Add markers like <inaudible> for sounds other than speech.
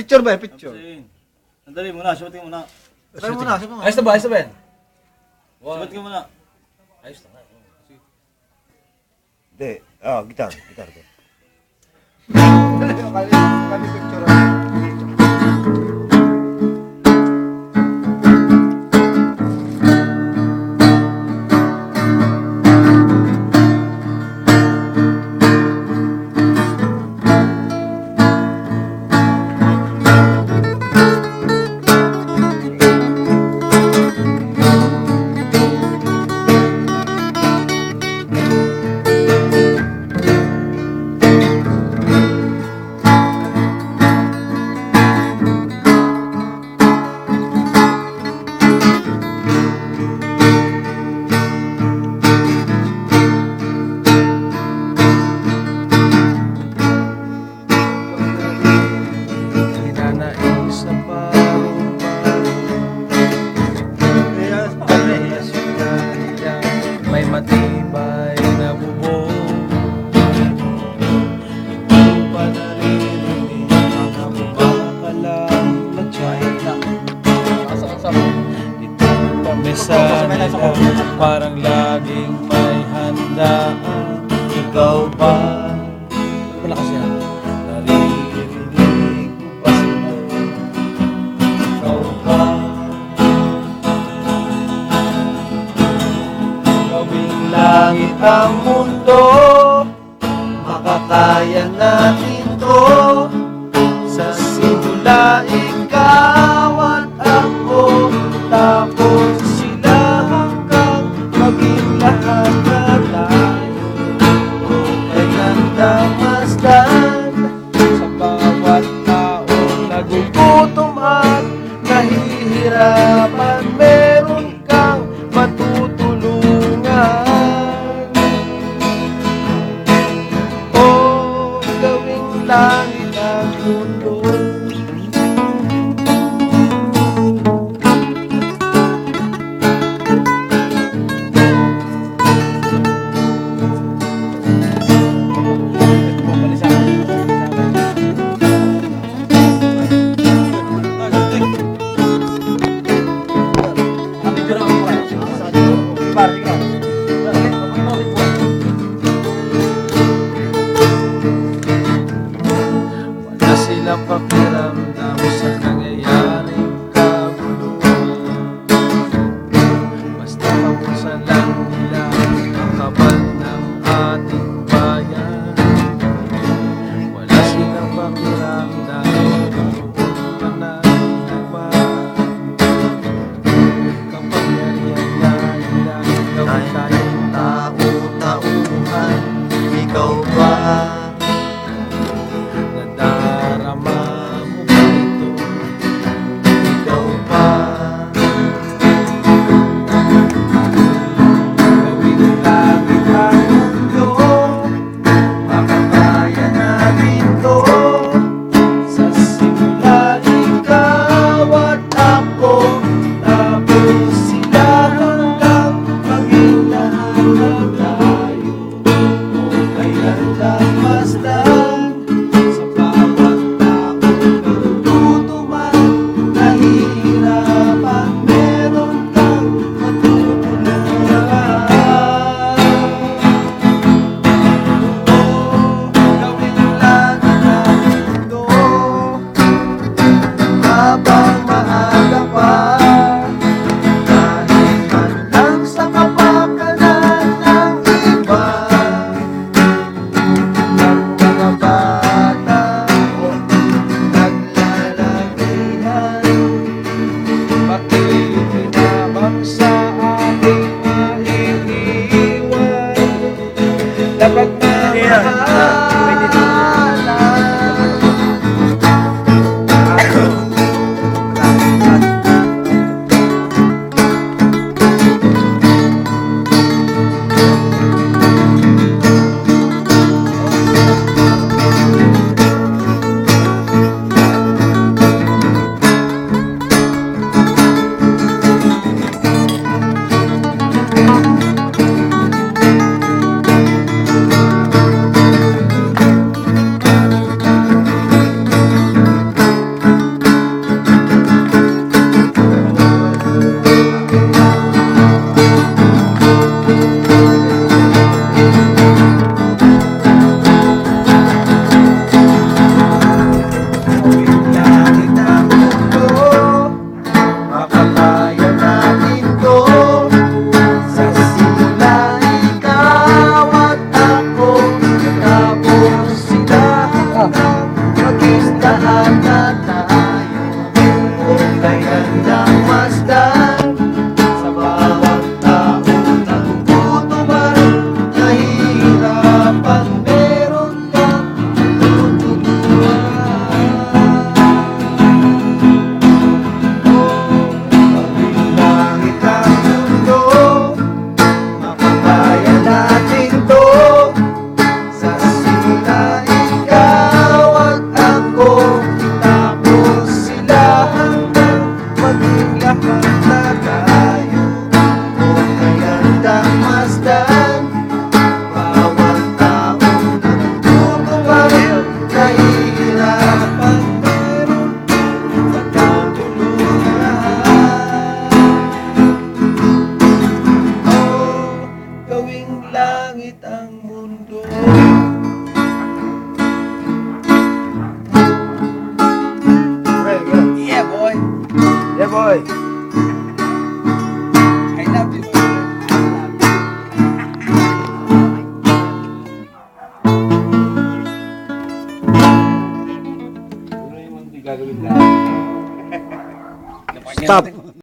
picture ba? Picture. Sandali muna, ka muna. Sabi mo na, sabi mo na. Ayos na ba? Ayos na ba yan? Subat ka muna. Ayos na nga. Hindi. Ah, gitar. Gitar <laughs> ko. Pa mesa nila parang laging may handaan Ikaw ba? Malakas yan Naririnig mo ba sila? Ikaw ba? Gawing langit ang mundo Makakaya natin to Sa simula gawing and I maging langit ang mundo.